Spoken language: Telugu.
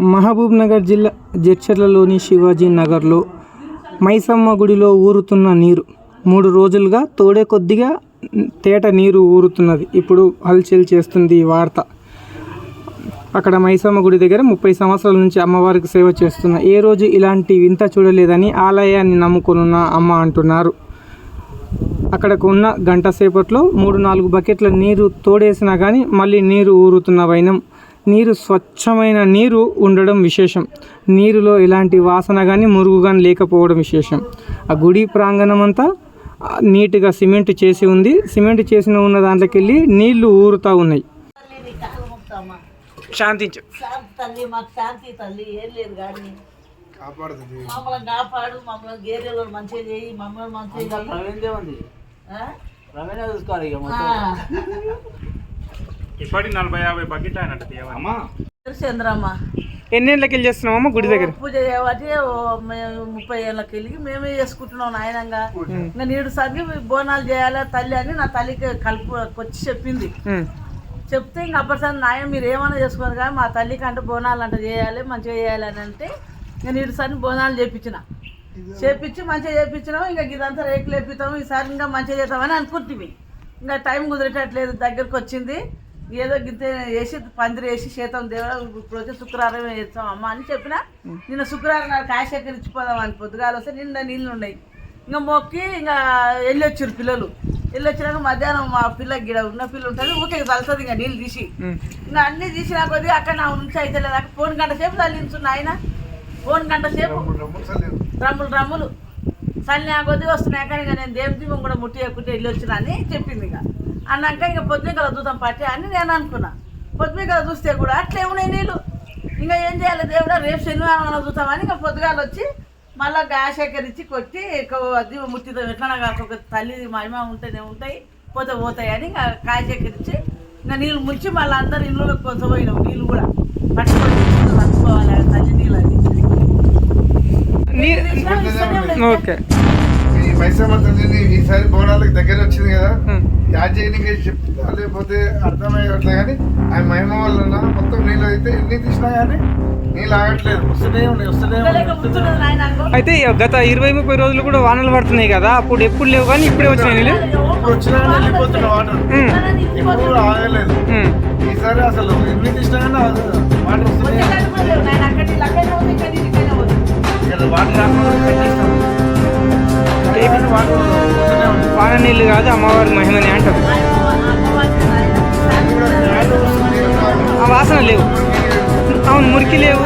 మహబూబ్ నగర్ జిల్లా జడ్చర్లలోని శివాజీ నగర్లో మైసమ్మ గుడిలో ఊరుతున్న నీరు. మూడు రోజులుగా తోడే కొద్దిగా తేట నీరు ఊరుతున్నది. ఇప్పుడు హల్చల్ చేస్తుంది ఈ వార్త. అక్కడ మైసమ్మ గుడి దగ్గర ముప్పై సంవత్సరాల నుంచి అమ్మవారికి సేవ చేస్తున్న ఏ రోజు ఇలాంటి వింత చూడలేదని ఆలయాన్ని నమ్ముకొనున్న అమ్మ అంటున్నారు. అక్కడకు ఉన్న గంట సేపట్లో మూడు నాలుగు బకెట్ల నీరు తోడేసినా కానీ మళ్ళీ నీరు ఊరుతున్న వైనం. నీరు స్వచ్ఛమైన నీరు ఉండడం విశేషం. నీరులో ఎలాంటి వాసన కానీ మురుగు కానీ లేకపోవడం విశేషం. ఆ గుడి ప్రాంగణం అంతా నీట్గా సిమెంట్ చేసి ఉంది. సిమెంట్ చేసిన ఉన్న దాంట్లోకి వెళ్ళి నీళ్ళు ఊరుతూ ఉన్నాయి. శాంతించు శాంతి తల్లి మాకు శాంతి తల్లి ఏం లేదు కానీ కాపాడుతుంది. మమ్మల్ని కాపాడు మమ్మల్ని గేరెలో మంచిగా చేయి మమ్మల్ని మంచిగా ప్రవీణ్దే ఉంది. చూసుకోవాలి ఇక ఇప్పటి నలభై యాభై బకెట్ అయినట్టు తీయవాలి అమ్మా. చంద్రమ్మ ఎన్నేళ్ళకి వెళ్ళి చేస్తున్నామమ్మా గుడి దగ్గర? పూజ చేయబట్టి ఓ మేము ముప్పై ఏళ్ళకి వెళ్ళి మేమే చేసుకుంటున్నాం నాయనంగా. ఇంకా నీడు సర్ది బోనాలు చేయాలి తల్లి అని నా తల్లికి కలుపు వచ్చి చెప్పింది. చెప్తే ఇంక అప్పటిసారి నాయన మీరు ఏమైనా చేసుకోరు కానీ మా తల్లికి అంటే బోనాలు అంటే చేయాలి మంచిగా చేయాలి అని అంటే ఇంకా నీడు సార్ని బోనాలు చేపించిన. చేపించి మంచిగా చేపించినాం ఇంకా ఇదంతా రేకులు వేపిస్తాము ఈసారి ఇంకా మంచిగా చేద్దామని అనుకుంటుంది ఇంకా టైం కుదిరేటట్లేదు దగ్గరకు వచ్చింది. ఏదో గిద్ద వేసి పందిరి వేసి చేతాం దేవుడు ఇప్పుడు వచ్చి శుక్రవారం వేస్తాం అమ్మ అని చెప్పిన నిన్న శుక్రవారం నాకు కాశేఖర్ ఇచ్చిపోదాం అని పొద్దుగాలు వస్తే నిన్న నీళ్ళు ఉన్నాయి. ఇంకా మొక్కి ఇంకా వెళ్ళొచ్చారు పిల్లలు. వెళ్ళొచ్చినాక మధ్యాహ్నం మా పిల్ల గిడ ఉన్న పిల్ల ఉంటుంది ఊకే తలుతుంది ఇంకా నీళ్ళు తీసి. ఇంకా అన్ని తీసినా కొద్ది అక్కడ నా నుంచి అయితే లేదు అక్కడ ఫోన్ గంట సేపు తల్లించున్నా ఆయన. ఫోన్ గంట సేపు డ్రమ్ములు డ్రమ్ములు చల్లి నా కొద్ది వస్తున్నాయి కానీ ఇక నేను దేవి దీపం కూడా ముట్టి ఎక్కుంటే వెళ్ళి వచ్చిన అని చెప్పింది ఇక. అన్నాక ఇక పొద్దున కదా చూద్దాం పట్టి అని నేను అనుకున్నా. పొద్దున చూస్తే కూడా అట్లే ఉన్నాయి నీళ్ళు ఇంకా ఏం చేయాలి దేవుడా రేపు శనివారం అన్న చూద్దామని ఇంకా పొద్దుగాలు వచ్చి మళ్ళీ గాసేకరించి కొట్టి దీపం ముట్టిద్దాం ఎట్లా కాక ఒక తల్లి మహిమ ఉంటేనే ఉంటాయి పోతే పోతాయి అని ఇంకా కాసేకరించి ఇంకా నీళ్ళు ముంచి మళ్ళీ అందరు ఇల్లులోకి కొంచెం పోయినాం నీళ్ళు కూడా. పట్టుకొని పట్టుకోవాలి తల్లి నీళ్ళు అది. ఓకే. ఈ మైసమ్మ తల్లిని ఈసారి బోనాలకు దగ్గర వచ్చింది కదా? చేయడానికి చెప్తా లేకపోతే అర్థమయ్యట్లే కానీ ఆ మహిమ వలన మొత్తం నీళ్ళు అయితే ఎన్ని తీసినా కానీ నీళ్ళు ఆగట్లేదు వస్తూనే ఉన్నాయి వస్తూనే. అయితే గత ఇరవై ముప్పై రోజులు కూడా వానలు పడుతున్నాయి కదా అప్పుడు ఎప్పుడు లేవు కానీ ఇప్పుడే వచ్చినాయి నీళ్ళు ఇప్పుడు వచ్చినా కానీ వెళ్ళిపోతున్న వాటర్ ఆగలేదు. ఈసారి అసలు ఎన్ని తీసినా కానీ ఆగదు. వాటర్. ఇక్కడ వాటర్ రాకుండా పెట్టేస్తాం కానీ వాటర్ వస్తూనే పాన నీళ్ళు కాదు అమ్మవారికి మహిమని అంటారు. ఆ వాసన లేవు. అవును మురికి లేవు.